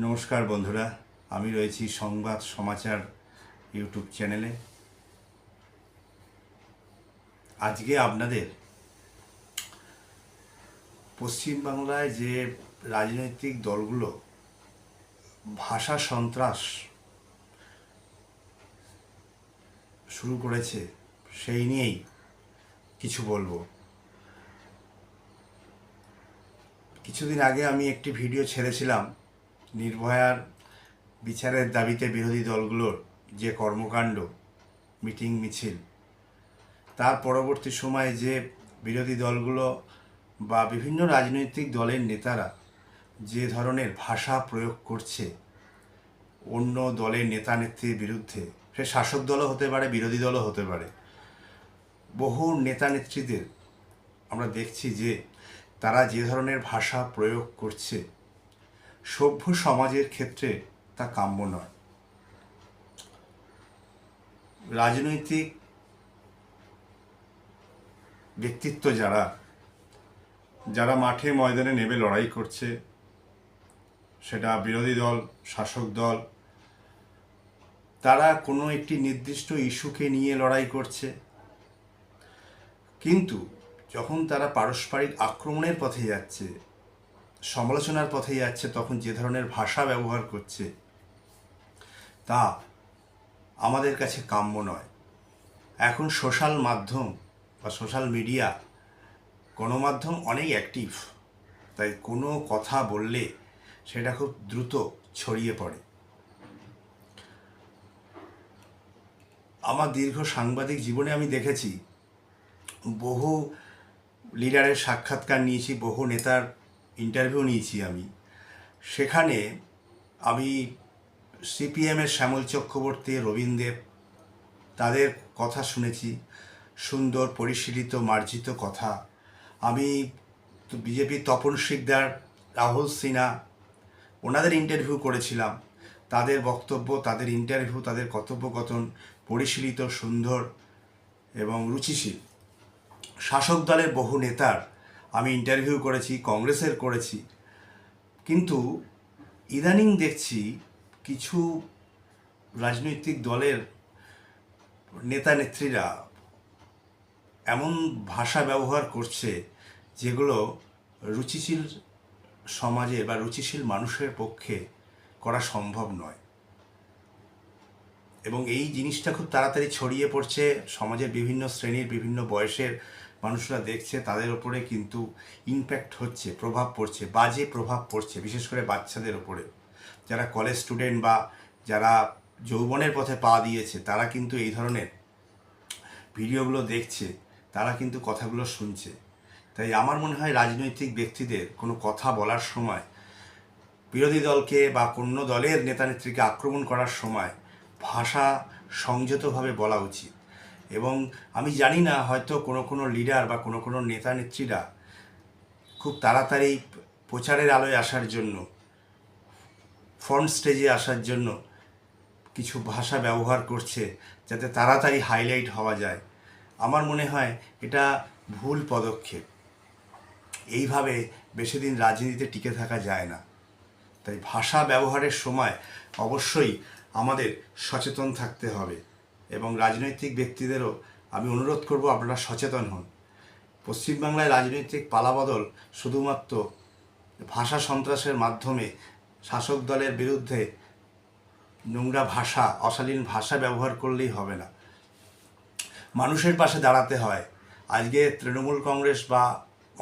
নমস্কার বন্ধুরা, আমি রয়েছি সংবাদ সমাচার ইউটিউব চ্যানেলে। আজকে আপনাদের পশ্চিমবাংলায় যে রাজনৈতিক দলগুলো, ভাষা সন্ত্রাস শুরু করেছে, সেই নিয়েই কিছু বলব। কিছুদিন আগে আমি একটি ভিডিও ছেড়েছিলাম নির্ভয়ার বিচারের দাবিতে বিরোধী দলগুলোর যে কর্মকাণ্ড, মিটিং, মিছিল, তার পরবর্তী সময়ে যে বিরোধী দলগুলো বা বিভিন্ন রাজনৈতিক দলের নেতারা যে ধরনের ভাষা প্রয়োগ করছে, অন্য দলের নেতা নেত্রীর বিরুদ্ধে, সে শাসক দলও হতে পারে, বিরোধী দলও হতে পারে, বহু নেতা নেত্রীদের আমরা দেখছি যে তারা যে ধরনের ভাষা প্রয়োগ করছে সভ্য সমাজের ক্ষেত্রে তা কাম্য নয়। রাজনৈতিক ব্যক্তিত্ব যারা যারা মাঠে ময়দানে নেমে লড়াই করছে, সেটা বিরোধী দল, শাসক দল, তারা কোনো একটি নির্দিষ্ট ইস্যুকে নিয়ে লড়াই করছে। কিন্তু যখন তারা পারস্পরিক আক্রমণের পথে যাচ্ছে সমালোচনার পথে যাচ্ছে, তখন যে ধরনের ভাষা ব্যবহার করছে, তা আমাদের কাছে কাম্য নয়। এখন সোশ্যাল মাধ্যম বা সোশ্যাল মিডিয়া গণমাধ্যম অনেক অ্যাক্টিভ তাই কোনো কথা বললে সেটা খুব দ্রুত ছড়িয়ে পড়ে। আমার দীর্ঘ সাংবাদিক জীবনে আমি দেখেছি, বহু লিডারের সাক্ষাৎকার নিয়েছি, বহু নেতার ইন্টারভিউ নিয়েছি আমি। সেখানে আমি সিপিএমের শ্যামল চক্রবর্তী রবীন্দ্র তাদের কথা শুনেছি। সুন্দর, পরিশীলিত, মার্জিত কথা। আমি বিজেপি তপন শিকদার, রাহুল সিনহা, ওনাদের ইন্টারভিউ করেছিলাম। তাদের বক্তব্য, তাদের ইন্টারভিউ তাদের কথোপকথন পরিশীলিত, সুন্দর এবং রুচিশীল। শাসক দলের বহু নেতার আমি ইন্টারভিউ করেছি কংগ্রেসের করেছি। কিন্তু ইদানিং দেখছি কিছু রাজনৈতিক দলের নেতা নেত্রীরা এমন ভাষা ব্যবহার করছে যেগুলো রুচিশীল সমাজে বা রুচিশীল মানুষের পক্ষে করা সম্ভব নয়। এবং এই জিনিসটা খুব তাড়াতাড়ি ছড়িয়ে পড়ছে, সমাজের বিভিন্ন শ্রেণির, বিভিন্ন বয়সের মানুষরা দেখছে, তাদের ওপরে কিন্তু ইমপ্যাক্ট হচ্ছে, প্রভাব পড়ছে, বাজে প্রভাব পড়ছে, বিশেষ করে বাচ্চাদের ওপরে যারা কলেজ স্টুডেন্ট বা যারা যৌবনের পথে পা দিয়েছে, তারা কিন্তু এই ধরনের ভিডিওগুলো দেখছে, তারা কিন্তু কথাগুলো শুনছে। তাই আমার মনে হয় রাজনৈতিক ব্যক্তিদের কোনো কথা বলার সময়, বিরোধী দলকে বা কোনো দলের নেতা নেত্রীকে আক্রমণ করার সময় ভাষা সংযতভাবে বলা উচিত। এবং আমি জানি না হয়তো কোনো কোনো লিডার বা কোনো কোনো নেতা নেত্রীরা খুব তাড়াতাড়ি প্রচারের আলোয় আসার জন্য ফ্রন্ট স্টেজে আসার জন্য কিছু ভাষা ব্যবহার করছে যাতে তাড়াতাড়ি হাইলাইট হওয়া যায়। আমার মনে হয় এটা ভুল পদক্ষেপ। এইভাবে বেশি দিন রাজনীতিতে টিকে থাকা যায় না। তাই ভাষা ব্যবহারের সময় অবশ্যই আমাদের সচেতন থাকতে হবে। এবং রাজনৈতিক ব্যক্তিদেরও আমি অনুরোধ করব আপনারা সচেতন হন। পশ্চিমবাংলায় রাজনৈতিক পালাবদল শুধুমাত্র ভাষা সন্ত্রাসের মাধ্যমে শাসক দলের বিরুদ্ধে নোংরা ভাষা, অশালীন ভাষা ব্যবহার করলেই হবে না। মানুষের পাশে দাঁড়াতে হয়। আজকে তৃণমূল কংগ্রেস বা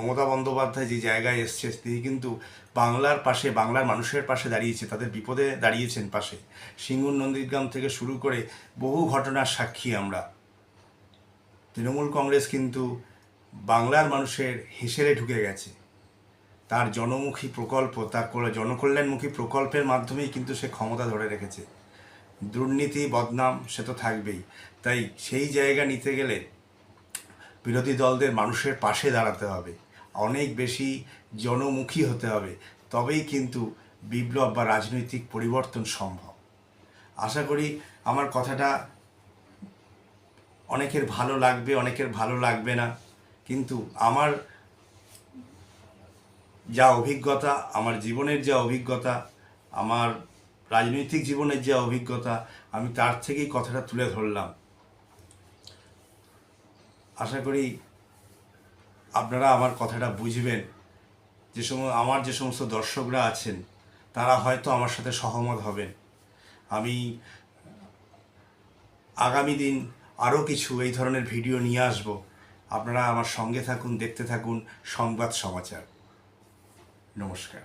মমতা বন্দ্যোপাধ্যায় যে জায়গায় এসছে, তিনি কিন্তু বাংলার পাশে, বাংলার মানুষের পাশে দাঁড়িয়েছে, তাদের বিপদে দাঁড়িয়েছেন পাশে। সিঙ্গুর নন্দীগ্রাম থেকে শুরু করে বহু ঘটনার সাক্ষী আমরা। তৃণমূল কংগ্রেস কিন্তু বাংলার মানুষের হেসেলে ঢুকে গেছে। তার জনমুখী প্রকল্প, তার জনকল্যাণমুখী প্রকল্পের মাধ্যমেই কিন্তু সে ক্ষমতা ধরে রেখেছে। দুর্নীতি, বদনাম, সে তো থাকবেই। তাই সেই জায়গা নিতে গেলে বিরোধী দলদের মানুষের পাশে দাঁড়াতে হবে। অনেক বেশি জনমুখী হতে হবে, তবেই কিন্তু বিপ্লব বা রাজনৈতিক পরিবর্তন সম্ভব। আশা করি আমার কথাটা অনেকের ভালো লাগবে, অনেকের ভালো লাগবে না, কিন্তু আমার যা অভিজ্ঞতা, আমার জীবনের যা অভিজ্ঞতা, আমার রাজনৈতিক জীবনের যে অভিজ্ঞতা, আমি তার থেকেই কথাটা তুলে ধরলাম। আশা করি আপনারা আমার কথাটা বুঝবেন। যে সময় আমার যে সমস্ত দর্শকরা আছেন, তারা হয়তো আমার সাথে সহমত হবেন। আমি আগামী দিন আরও কিছু এই ধরনের ভিডিও নিয়ে আসব। আপনারা আমার সঙ্গে থাকুন, দেখতে থাকুন, সংবাদ সমাচার। নমস্কার।